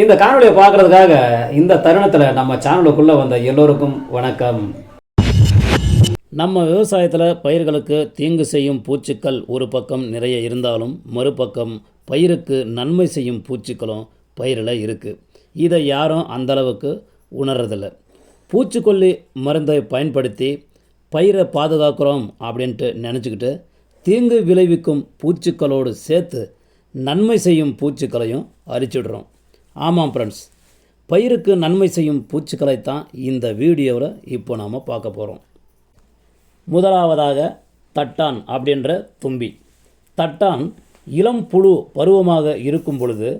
இந்த காணொலியை பார்க்குறதுக்காக இந்த தருணத்தில் நம்ம சேனலுக்குள்ளே வந்த எல்லோருக்கும் வணக்கம். நம்ம விவசாயத்தில் பயிர்களுக்கு தீங்கு செய்யும் பூச்சிக்கள் ஒரு பக்கம் நிறைய இருந்தாலும் மறுபக்கம் பயிருக்கு நன்மை செய்யும் பூச்சிக்களும் பயிரில் இருக்குது இதை யாரும் அந்தளவுக்கு உணர்றதில்ல. பூச்சிக்கொல்லி மருந்தை பயன்படுத்தி பயிரை பாதுகாக்கிறோம் அப்படின்ட்டு நினச்சிக்கிட்டு தீங்கு விளைவிக்கும் பூச்சிக்களோடு சேர்த்து நன்மை செய்யும் பூச்சிக்களையும் அரிச்சிடுறோம். ஆமாம் ஃப்ரெண்ட்ஸ் பயிருக்கு நன்மை செய்யும் பூச்சிகளை தான் இந்த வீடியோவில் இப்போ நாம் பார்க்க போகிறோம் முதலாவதாக தட்டான் அப்படின்ற தும்பி. தட்டான் இளம் புழு பருவமாக இருக்கும் பொழுது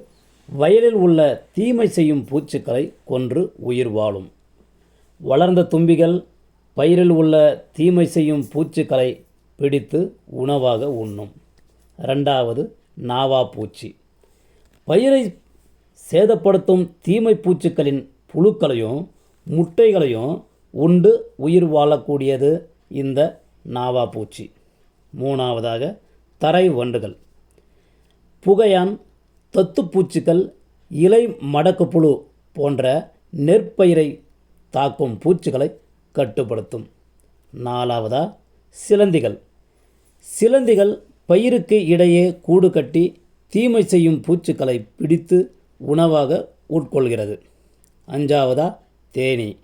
வயலில் உள்ள தீமை செய்யும் பூச்சிக்களை கொன்று உயிர் வாழும். வளர்ந்த தும்பிகள் பயிரில் உள்ள தீமை செய்யும் பூச்சிக்களை பிடித்து உணவாக உண்ணும். ரெண்டாவது நாவா பூச்சி. பயிரை சேதப்படுத்தும் தீமை பூச்சுக்களின் புழுக்களையும் முட்டைகளையும் உண்டு உயிர் வாழக்கூடியது இந்த நாவா பூச்சி. மூணாவதாக தரை வண்டுகள். புகையான் தத்துப்பூச்சிகள் இலை மடக்கு புழு போன்ற நெற்பயிரை தாக்கும் பூச்சிகளை கட்டுப்படுத்தும். நாலாவதா சிலந்திகள். சிலந்திகள் பயிருக்கு இடையே கூடு கட்டி தீமை செய்யும் பூச்சிகளை பிடித்து உணவாக உட்கொள்கிறது. அஞ்சாவதா? தேனீ.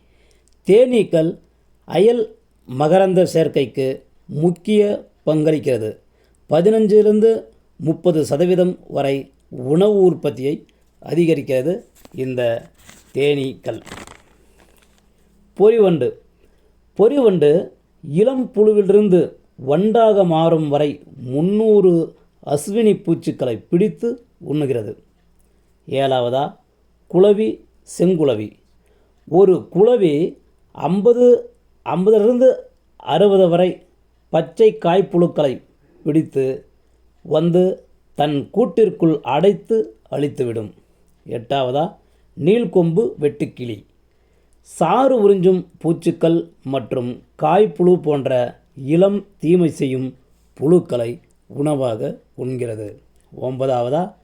தேனீக்கள் அயல் மகரந்த சேர்க்கைக்கு முக்கிய பங்களிக்கிறது. பதினஞ்சிலிருந்து முப்பது சதவீதம் வரை உணவு உற்பத்தியை அதிகரிக்கிறது இந்த தேனீக்கள். பொறிவண்டு. பொறிவண்டு இளம் புழுவிலிருந்து வண்டாக மாறும் வரை முந்நூறு அஸ்வினி பூச்சிக்களை பிடித்து உண்ணுகிறது. ஏழாவதா? குளவி செங்குளவி ஒரு குளவி ஐம்பது ஐம்பதுலேருந்து அறுபது வரை பச்சை காய்ப்புழுக்களை பிடித்து வந்து தன் கூட்டிற்குள் அடைத்து அழித்துவிடும். எட்டாவதா? நீள்கொம்பு வெட்டுக்கிளி. சாறு உறிஞ்சும் பூச்சுக்கள் மற்றும் காய்ப்புழு போன்ற இளம் தீமை செய்யும் புழுக்களை உணவாக உண்கிறது. ஒன்பதாவதா?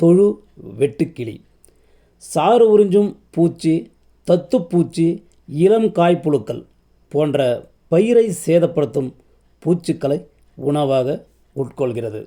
தொழு வெட்டுக்கிளி. சாறு உறிஞ்சும் பூச்சி தத்துப்பூச்சி இளம் காய்ப்புழுக்கள் போன்ற பயிரை சேதப்படுத்தும் பூச்சிக்களை உணவாக உட்கொள்கிறது.